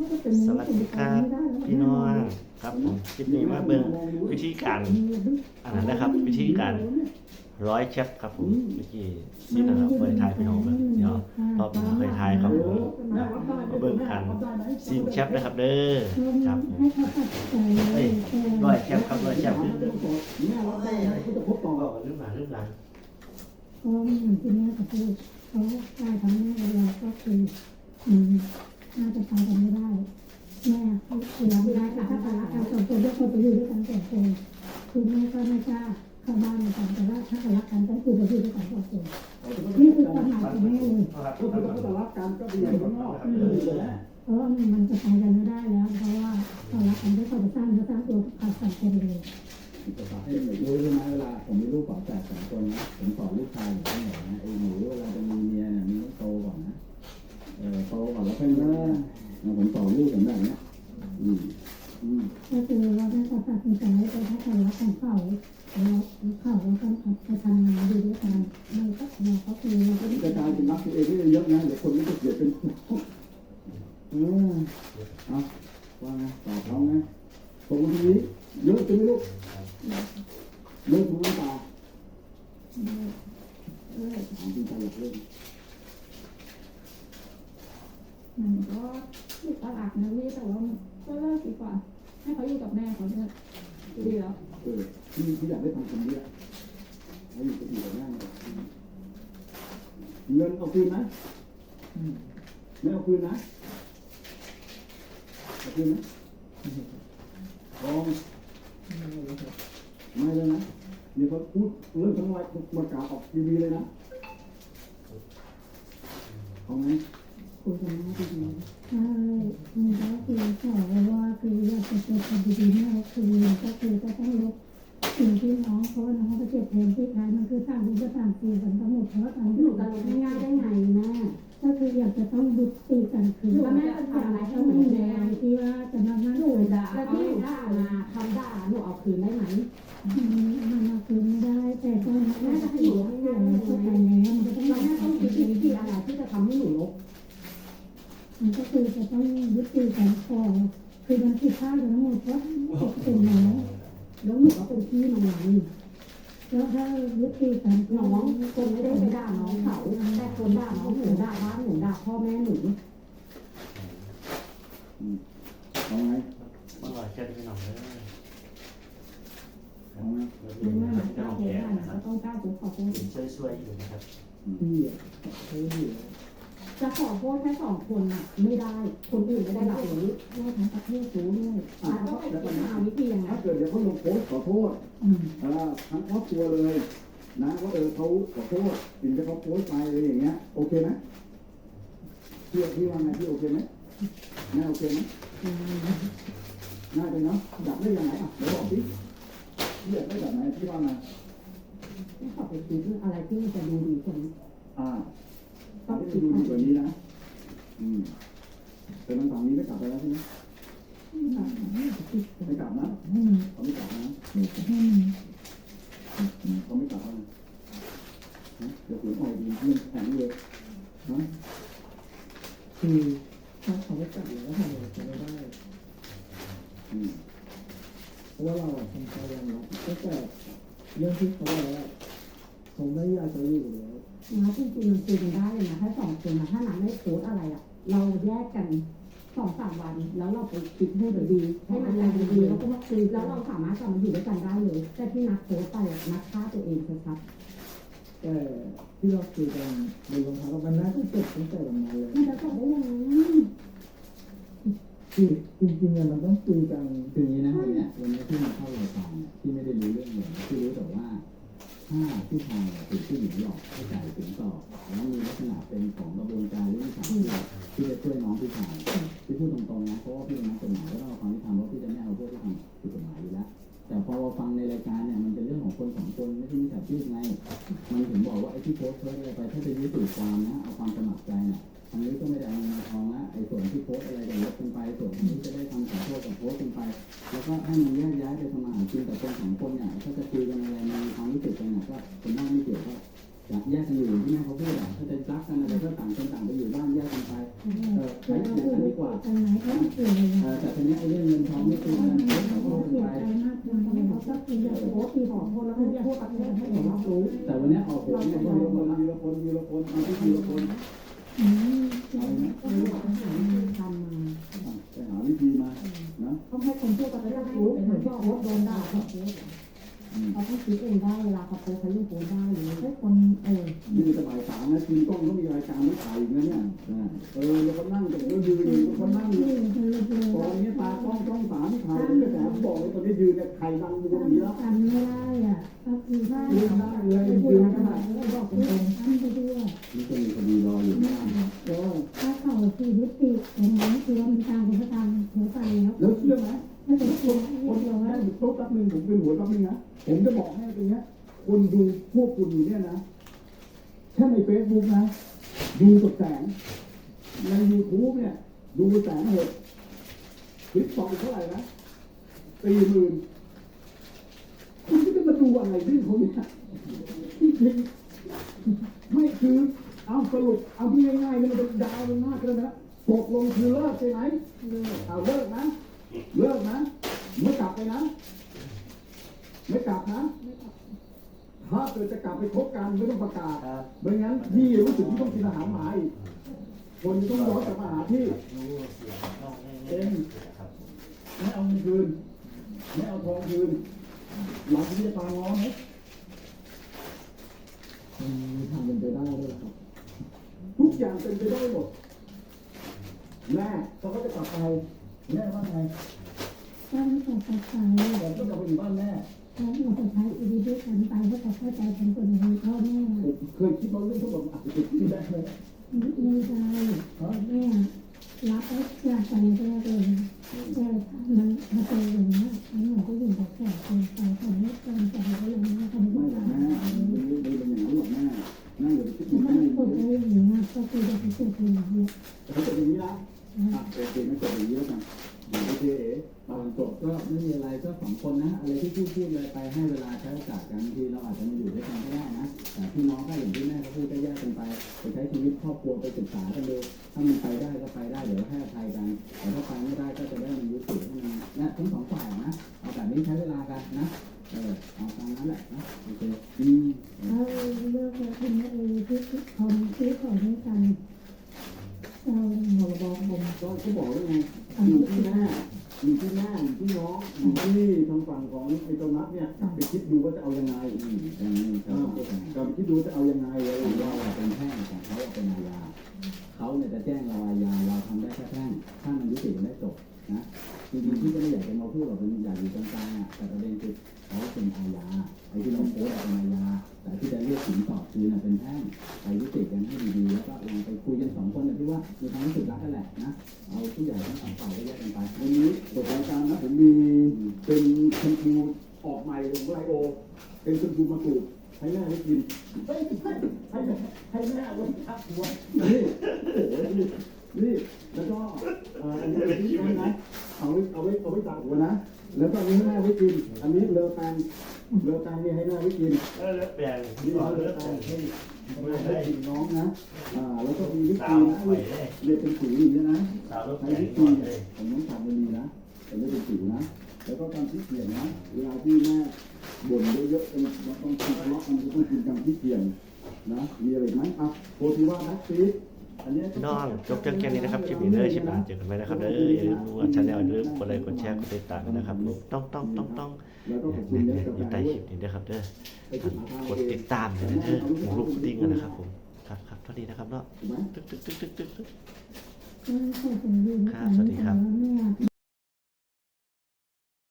สวัสดีครับพี่น้องครับผมคลิปนี้มาเบิ่งวิธีการอันนั้นะครับ วิธีการร้อยเชฟคครับผมเมื่อกี้นี่นะครับเคยทายพี่น้องเบิ่งเดี๋ยวรอบหน้าเคยทายครับผมนะมาเบิ่งกันซีนเชฟนะครับเด้อครับผมเฮ้ยร้อยเชฟคครับร้อยเชฟเด้อเด้อเฮ้ยบอกกันเรื่องหลังเรื่องหลังเพราะว่าเหมือนที่แม่กับพูดเขาตายทั้งแม่เราก็คืออืม น่าจะไปกันไม่ได้แม่คือรับไม่ได้ค่ะถ้าภาระการสองคนทุกคนไปอยู่ด้วยกันสองคนคือแม่ก็ไม่กล้าเข้าบ้านเหมือนกันแต่ว่าถ้าภาระการต้องคือไปอยู่ด้วยกันสองคนนี่คือปัญหาของแม่เลยครับก็คือต้องรักกันก็ไปอย่างข้างนอกเพราะว่ามันจะไปกันไม่ได้แล้ว เพราะว่าภาระการที่เขาไปสร้างก็สร้างตัวขาดสองคนเลยจะฝากให้หนูรู้ใช่ไหมเวลาผมมีลูกฝาแฝดสองคนนะผมสอนลูกชายอยู่ที่ไหนนะไอ้หนูเวลาจะมีเมียเนี่ยมันต้องโตก่อนนะเออโตก่อนแล้วค่อยมาผมสอนลูกผมแบบนี้อืมอืม ก็คือว่าแม่ก็ตัดสินใจไปถ้าภาระของเขาแล้วเขาก็ต้องไปทำงานอยู่ด้วยกันมันก็เรา กระจายเป็นรักตัวเองก็เยอะนะเดี๋ยวคนก็จะเกลียดเป็นเออเอาว่าไงตอบเขาไงตรงนี้เยอะจริงลูกเลิกรู้หรือเปล่าเออถามจริงใจอยากเล่นมันก็ติดตลาดนะพี่แต่ว่ามันก็เลิกดีกว่า ให้เขาอยู่กับแม่เขาเนี่ยดีแล้ว เออที่ที่อยากได้ทำคนนี้ให้อยู่กับอยู่กับแม่เงินเอาคืนนะ ไม่เอาคืนนะเอาคืนนะทองไม่เลยนะเดี๋ยวเขาพูดเรื่องทั้งหลายประกาศออกทีวีเลยนะเอาไหมคุยกันมาดีๆใช่มันก็คือขอว่าคืออยากจะเป็นคนดีๆให้เราคือก็คือจะต้องลบสิ่งที่น้องเพราะว่าน้องเขาเจ็บแทนที่ท้ายมัน คือสร้างรูปสร้างตัวกันทั้งหมดเพราะตอนหที่นูหนูจะจะลลงงง่ายได้ไงแม่ก็คืออยากจะต้องยุติกันคือแล้วแม่จะทำอะไรให้ต้องมันมีแรงที่ว่าจะนำนั้นหนูด่าแล้วที่หนูด่ามาคำด่าหนูเอาคืนได้ไหมมันเอาคืนไม่ได้แต่ก็แม่แม่จะจะให้ให้หหนูนูให้ให้ได้เข้าไหมแล้วมันก็ต้องแม่ต้องคิดวิธีอะไรที่จะทำให้หนูลบมันก็คือจะต้องยุติการขอคือมันผิดพลาดกันทั้งหมดเพราะเป็นแล้วแล้วหนูก็เป็นพี่มันไง แล้วถ้ายุติการน้องคนไม่ได้ไปด่าน้องเขาแต่คนด่าน้องหนูด่าบ้านหนูด่าพ่อแม่หนูเอาไงมาร้อยเชฟพี่น้อยเด้อเอาไงเดี๋ยวหนูนี้ว่าจะเจ้าลองโหแกะด่านะต้องกล้าขอบคุณช่วยๆอยู่นะครับอืม จะขอโทษแค่สองคนน่ะไม่ได้ คนอื่นไม่ได้รับรู้ว่าทั้งประเทศรู้ด้วยอะต้องไปคิดหาวิธียังไงถ้าเกิดเดี๋ยวเขาลงโพสต์ขอโทษอืมเอ่อทั้งครอบครัวเลย นะว่าเออเขาขอโทษถึงจะเขาโพสต์ไปอะไรอย่างเงี้ยโอเคไหมพี่พี่ว่าไงพี่โอเคไหมแม่โอเคไหมน่าจะเนาะอยากได้ยังไงอะเดี๋ยวบอกพี่พี่อยากได้แบบไหนพี่ว่าไงไม่ขอไปคิดอะไรที่มันจะดูดีกว่านี้อ่า ต้องไปดูดีกว่านี้นะ อืมแต่มันฝั่งนี้ไม่กลับไปแล้วใช่ไหมไม่กลับนะให้มันเขาไม่กลับนะให้มันเขาไม่กลับแล้วนะนะเดี๋ยวผมออกดีเพื่อนแข็งเลยนะคือถ้าเขาไม่จับแล้วทำอะไรก็ไม่ได้อืมเพราะว่าเราอะทำใจยอมรับตั้งแต่เรื่องที่เขาบอกว่า เขาไม่อยากจะอยู่แล้วนะจริงๆมันคุยกันได้เลยนะถ้าสองคนนะถ้านัดไม่โพสต์อะไรอะ เราแยกกันสองสามวัน แล้วเราไปคิดให้ดีๆให้มันแรงดีๆแล้วก็มาคุยแล้วเราสามารถกลับมาอยู่ด้วยกันได้เลย แต่ที่นัดโพสต์ไปอะนัดฆ่าตัวเองชัดแต่ที่เราคุยกันในโรงพักมันน่าจะจบตั้งแต่วันนั้นเลยมันจะจบได้ยังไงคือจริงๆอะมันต้องคุยกันคืออย่างนี้นะวันเนี้ยวันนี้ที่มาเข้ารายการเนี่ยที่ไม่ได้รู้เรื่องเลยที่รู้แต่ว่า ถ้าผู้ชายถูกผู้หญิงหลอกให้จ่ายสินสอดแล้วมีลักษณะเป็นของกระบวนการเรื่องสามที่จะช่วยน้องผู้ชายที่พูดตรงๆนะเพราะว่าพี่เป็นนักกฎหมายแล้วก็เอาความที่ทำเพราะพี่จะไม่เอาพวกที่ทำผิดกฎหมายอยู่แล้ว แต่พอเราฟังในรายการเนี่ยมันเป็นเรื่องของคนสองคนไม่ใช่มิจฉาชีพไง มันถึงบอกว่าไอ้ที่โพสต์เพิ่อะไรไปถ้าจะยึดถือความนะเอาความสมัครใจเนี่ยทางนี้ก็ไม่ได้เอาเงินมาทองนะไอ้ส่วนที่โพสต์อะไรก็ลบกันไปส่วนที่จะได้ทำขอโทษกับโพสต์กันไป แล้วก็ให้มันแยกย้ายไปทำมาหากินแต่คนสองคนเนี่ยถ้าจะคุยกันอะไรมีความรู้สึกกันเนี่ยก็คนหน้าไม่เกี่ยวก็แยกกันอยู่ที่แม่เขาพูดอะถ้าจะรักกันอะไรก็ต่างคนต่างไปอยู่บ้านแยกกันไปเออใช้เราเสียพูกันดดีกว่ากันไหนก็ไม่เกี่ยวเลยเออแต่ทีนี้ไอ้เรื่องเงินทองไม่คุยกัน ก็คือะโพสต์ที่ของคนแล้วก็พวกประเทศให้ผมรับรู้แต่วันนี้ออกโหนเนี่ยทีละคนทีละคนทีละคนเอาที่ทีละคนอืมเอาไหมทำมาไปหาวิธีมานะต้องให้คนทั่วประเทศรู้เหมือนพ่อโอ๊ตโดนด่า เขาโอ๊ตอืมเขาต้องคิดเองได้เวลาเขาโพสต์เขาเรื่องโพสต์ได้หรือให้คนเออนี่จะบ่ายสามนะทีมกล้องก็มีรายการไม่ถ่ายอีกนะเนี่ยเออแล้วก็นั่งกันก็ยืนอยู่ก็นั่งอยู่ที่มันเลยเลยตอนนี้ตากล้องช่องสามถ่ายแต่ผมบอกเลยตอนนี้ยืนเนี่ยไข่ดังอยู่ตรงนี้แล้วกันไม่ได้อะก็คือถ้ายืนได้เลยพูยืดนกัได้นบอกตรงๆท่านไปด้วยนี่ก็มีคดีรออยู่นะเออถ้าเขาคือยุติตรงนั้นคือว่ามีการเป็นประกันหัวใจแล้วแล้วเชื่อไหม ถ้าจะคนคนเราได้อยู่โต๊ะแป๊บนึงผมเป็นหัวแป๊บนึงนะผมจะบอกให้ตรงเนี้ยคนดูพวกคุณอยู่เนี่ยนะแค่ในเฟซบุ๊กนะดูสดแสงในยูทูบเนี่ย ดูแสนหกคลิปสองเท่าไหร่นะสี่หมื่นคุณจะมาดูอะไรเรื่องเขาเนี่ยที่จริงไม่คือเอาสรุปเอาง่ายๆนี่มันเป็นดาวมันมากเลยนะตกลงคือเลิกใช่ไหมเอาเลิกนะ เลิกนะ ไม่กลับไปนะ ไม่กลับนะ ถ้าเกิดจะกลับไปคบกันไม่ต้องประกาศครับไม่งั้นพี่รู้สึกที่ต้องกินอาหารหมาอีกคนจะต้องย้อนกลับมาหาพี่รู้เสียงน้องเองครับไม่เอาเงินคืน ไม่เอาทองคืนหลังที่จะตามง้อไหมมันทำเป็นไปได้ด้วยครับ ทุกอย่างเป็นไปได้หมดแม่เขาก็จะกลับไป แม่ว่าไงถ้าไม่ตกใจเราก็กลับไปอยู่บ้านแม่ถ้าเราจะใช้อีดีด้วยกันไปก็จะเข้าใจเป็นคนดีพ่อแม่เคยคิดว่าเรื่องทั้งหมดอาจจะเกิดขึ้นได้ไหมไม่ได้แม่รับไอ้ยาใจแรกเลยแต่มันมาเจออย่างนี้มันเหมือนผู้หญิงแก่เกินไปคนไม่เกินใจเลยนะคนไม่ไม่หรอกได้แม่ไม่ไม่เป็นอย่างนั้นหรอกแม่แม่อย่าไปคิดอย่างถ้านั้นคนได้อย่างนี้ก็คือจะไปเกิดอย่างนี้แต่ถ้าเกิดอย่างนี้ โอเคไม่เกิดอย่างนี้แล้วกันโอเคเอ๋ตอนจบก็ไม่มีอะไรก็สองคนนะ อะไรที่พูดพูดเลยไปให้เวลาใช้โอกาสกันที่เราอาจจะมาอยู่ด้วยกันก็ได้นะแต่พี่น้องก็อย่างที่แม่เขาพูดก็แยกกันไปไปใช้ชีวิตครอบครัวไปศึกษากันดูถ้ามันไปได้ก็ไปได้เดี๋ยวให้อภัยกันแต่ถ้าไปไม่ได้ก็จะได้มันยุติให้มันนะทั้งสองฝ่ายนะเอาแบบนี้ใช้เวลากันนะเออเอาตามนั้นแหละนะโอเคอืมถ้าเลือกแล้วคุณไม่เอที่คนที่ขอด้วยกัน ผมก็เขาบอกแล้วไงอยู่ที่แม่อยู่ที่แม่อยู่ที่น้องอยู่ที่ทางฝั่งของไอ้เจ้านัทเนี่ยกลับไปคิดดูว่าจะเอายังไงอืมอย่างนี้ครับกลับไปคิดดูจะเอายังไงเลยของเราอะเป็นแพ่งของเขาอะเป็นอาญา เขาเนี่ยจะแจ้งเราอาญาเราทำได้แค่แพ่งถ้ามันยุติมันได้จบนะจริงๆที่ก็ไม่อยากจะมาพูดหรอกเป็นอยากอยู่ตรงกลางอะแต่ประเด็นคือเขาเป็นอาญาไอ้ที่เราโพสเป็นอาญาแต่ที่จะเรียกสินสอดคืนน่ะเป็นแพ่งไปยุติกันให้ดีๆแล้วก็ลองไปคุยกันสองคนนะที่ว่ามีความรู้สึกรักกันแหละนะเอาผู้ใหญ่ทั้งสองฝ่ายก็แยกกันไปวันนี้บทรายการนะผมมีเป็นชมพูออกใหม่ของไลโอ เป็นชมพูมะกรูด ให้แม่ได้กินเฮ้ยให้ให้แม่ให้แม่เอาไว้ทักหัวนี่นี่นี่แล้วก็อ่ออันนี้เป็นที่นะเอาไว้เอาไว้เอาไว้ตักหัวนะ แล้วก็อันนี้ให้แม่ไว้กิน อันนี้เลอแปนเลอแปนนี่ให้แม่ไว้กินเออแปลงนี่ที่เลบอกอเลอแปนให้ให้น้องนะอ่าแล้วก็มีวิสาธีวนะเรียกเป็นสีอย่างนี้นะสาวรถใช้วิก่ธีอนเลยผมต้องทำมันดีนะแต่ไม่เป็นสิวนะ แล้วก็การที่เขียนนะเวลาที่แม่บ่นเยอะๆเป็นมันต้องคิดทะเลาะกันมันต้องกินการที่เขียนนะมีอะไรไหมอะโพธิว่าแบ็คซีนเนี้ยพี่น้องจบเจอแค่นี้นะครับคลิปนี้เลยคลิปหน้าเจอกันไหมนะครับเด้ออย่าลืมดูชาแนลอย่าลืมกดไลค์กดแชร์กดติดตามนะครับผมต้องต้องต้องต้องอยู่ใต้คลิปนี้นะครับเด้อกดติดตามเลยนะเด้อหมูลูกดิ้งนะครับผมครับครับสวัสดีนะครับเนาะตึ๊กตึ๊กตึ๊กตึ๊กตึ๊กก็ขอจะอยู่ด้วยกันแต่ว่าแม่